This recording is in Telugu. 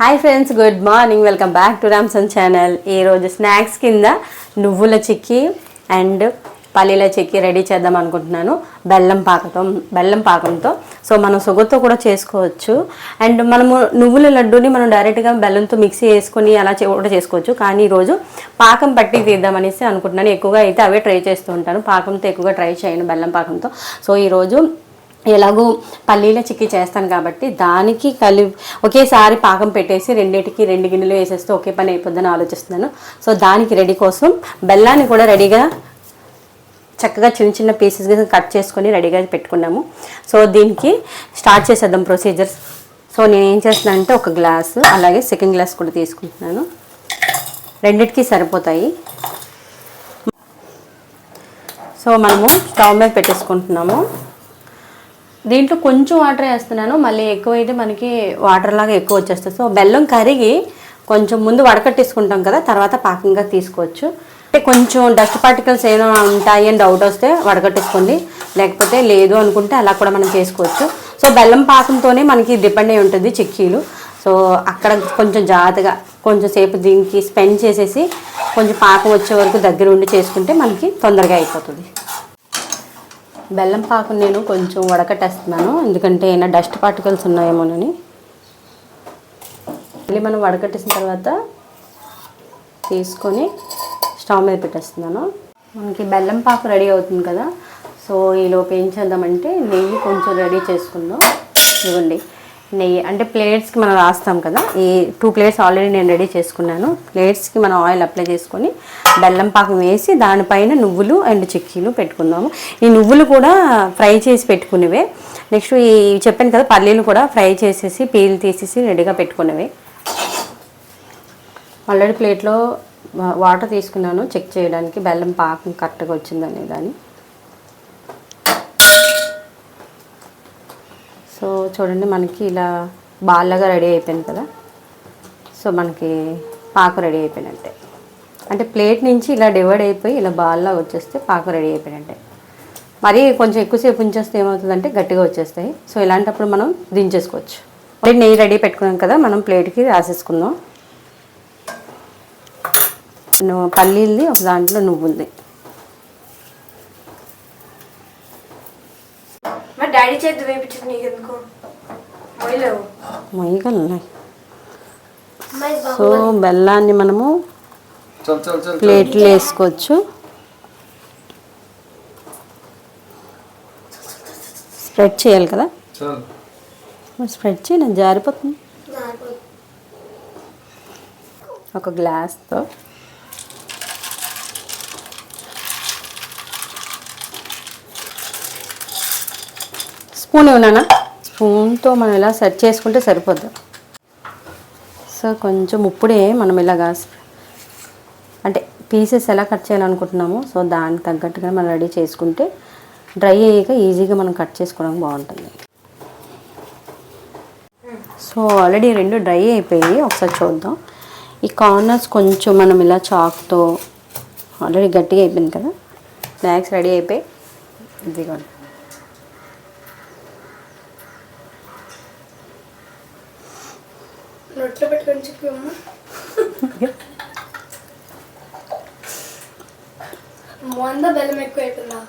Hi friends good morning welcome back to Ramson channel ఈరోజు స్నాక్స్ కింద నువ్వుల చిక్కీ అండ్ పల్లీల చిక్కీ రెడీ చేద్దాం అనుకుంటున్నాను. బెల్లం పాకతో బెల్లం పాకంతో. సో మనం సుగర్తో కూడా చేసుకోవచ్చు. అండ్ మనము నువ్వుల లడ్డూని మనం డైరెక్ట్గా బెల్లంతో మిక్సీ వేసుకొని అలా కూడా చేసుకోవచ్చు. కానీ ఈరోజు పాకం పట్టి తీద్దామనేసి అనుకుంటున్నాను. ఎక్కువగా అయితే అవే ట్రై చేస్తూ ఉంటాను. పాకంతో ఎక్కువగా ట్రై చేయను బెల్లం పాకంతో. సో ఈరోజు ఎలాగో పల్లీల చిక్కీ చేస్తాను కాబట్టి దానికి కలి ఒకేసారి పాకం పెట్టేసి రెండింటికి రెండు గిన్నెలు వేసేస్తే ఒకే పని అయిపోద్దని ఆలోచిస్తున్నాను. సో దానికి రెడీ కోసం బెల్లాన్ని కూడా రెడీగా చక్కగా చిన్న చిన్న పీసెస్గా కట్ చేసుకొని రెడీగా పెట్టుకున్నాము. సో దీనికి స్టార్ట్ చేసేద్దాం ప్రొసీజర్స్. సో నేను ఏం చేస్తున్నాను అంటే ఒక గ్లాసు అలాగే సెకండ్ గ్లాస్ కూడా తీసుకుంటున్నాను. రెండిటికి సరిపోతాయి. సో మనము స్టవ్ మీద పెట్టేసుకుంటున్నాము. దీంట్లో కొంచెం వాటర్ వేస్తున్నాను మళ్ళీ ఎక్కువైతే మనకి వాటర్ లాగా ఎక్కువ వచ్చేస్తుంది. సో బెల్లం కరిగి కొంచెం ముందు వడకట్టేసుకుంటాం కదా తర్వాత పాకంగా తీసుకోవచ్చు. అంటే కొంచెం డస్ట్ పార్టికల్స్ ఏమైనా ఉంటాయి అని డౌట్ వస్తే వడకట్టేసుకోండి. లేకపోతే లేదు అనుకుంటే అలా కూడా మనం చేసుకోవచ్చు. సో బెల్లం పాకంతోనే మనకి డిపెండ్ అయి ఉంటుంది చిక్కీలు. సో అక్కడ కొంచెం జాగ్రత్తగా కొంచెం సేపు దీనికి స్పెండ్ చేసేసి కొంచెం పాకం వచ్చే వరకు దగ్గర ఉండి చేసుకుంటే మనకి తొందరగా అయిపోతుంది. బెల్లం పాకం నేను కొంచెం వడకట్టేస్తున్నాను. ఎందుకంటే ఏమైనా డస్ట్ పార్టికల్స్ ఉన్నాయేమోనని. మళ్ళీ మనం వడకట్టేసిన తర్వాత తీసుకొని స్టవ్ మీద పెట్టేస్తున్నాను. మనకి బెల్లం పాకు రెడీ అవుతుంది కదా. సో ఈలోపు ఏం చేద్దామంటే నెయ్యి కొంచెం రెడీ చేసుకుందాం. ఇవ్వండి నెయ్యి అంటే ప్లేట్స్కి మనం రాస్తాం కదా ఈ టూ ప్లేట్స్ ఆల్రెడీ నేను రెడీ చేసుకున్నాను. ప్లేట్స్కి మనం ఆయిల్ అప్లై చేసుకొని బెల్లం పాకం వేసి దానిపైన నువ్వులు అండ్ చిక్కీలు పెట్టుకుందాము. ఈ నువ్వులు కూడా ఫ్రై చేసి పెట్టుకునేవే. నెక్స్ట్ ఈ చెప్పాను కదా పల్లీలు కూడా ఫ్రై చేసేసి పీల్ తీసేసి రెడీగా పెట్టుకునేవే. ఆల్రెడీ ప్లేట్లో వాటర్ తీసుకున్నాను చెక్ చేయడానికి బెల్లం పాకం కరెక్ట్గా వచ్చిందనే దాన్ని సో చూడండి మనకి ఇలా బాల్లాగా రెడీ అయిపోయింది కదా. సో మనకి పాకు రెడీ అయిపోయినట్టే. అంటే ప్లేట్ నుంచి ఇలా డివైడ్ అయిపోయి ఇలా బాల్లా వచ్చేస్తే పాకు రెడీ అయిపోయినట్టే. మరి కొంచెం ఎక్కువసేపు ఉంచేస్తే ఏమవుతుందంటే గట్టిగా వచ్చేస్తాయి. సో ఇలాంటప్పుడు మనం దించేసుకోవచ్చు. ప్లేట్ నెయ్యి రెడీ పెట్టుకున్నాం కదా మనం ప్లేట్కి రాసేసుకుందాం. నువ్వు ఉంది ఒక దాంట్లో నువ్వుంది మరి డాడీ చేతి నీకెందుకు సో బెల్లాన్ని మనము ప్లేట్లు వేసుకోవచ్చు. స్ప్రెడ్ చేయాలి కదా? స్ప్రెడ్ చేయను జారిపోతుంది. ఒక గ్లాస్తో స్పూన్ ఇవ్వనా స్పూన్తో మనం ఇలా సెట్ చేసుకుంటే సరిపోద్ది. సో కొంచెం ఇప్పుడే మనం ఇలాగా అంటే పీసెస్ ఎలా కట్ చేయాలనుకుంటున్నామో సో దానికి తగ్గట్టుగా మనం రెడీ చేసుకుంటే డ్రై అయ్యాక ఈజీగా మనం కట్ చేసుకోవడానికి బాగుంటుంది. సో ఆల్రెడీ రెండు డ్రై అయిపోయాయి ఒకసారి చూద్దాం. ఈ కార్నర్స్ కొంచెం మనం ఇలా చాక్తో ఆల్రెడీ గట్టిగా అయిపోయింది కదా. స్నాక్స్ రెడీ అయిపోయి ఇదిగోండి. నోట్లో పెట్టుకొని చెప్పి అమ్మ మొంద బెల్లం ఎక్కువ అయిపోయిందా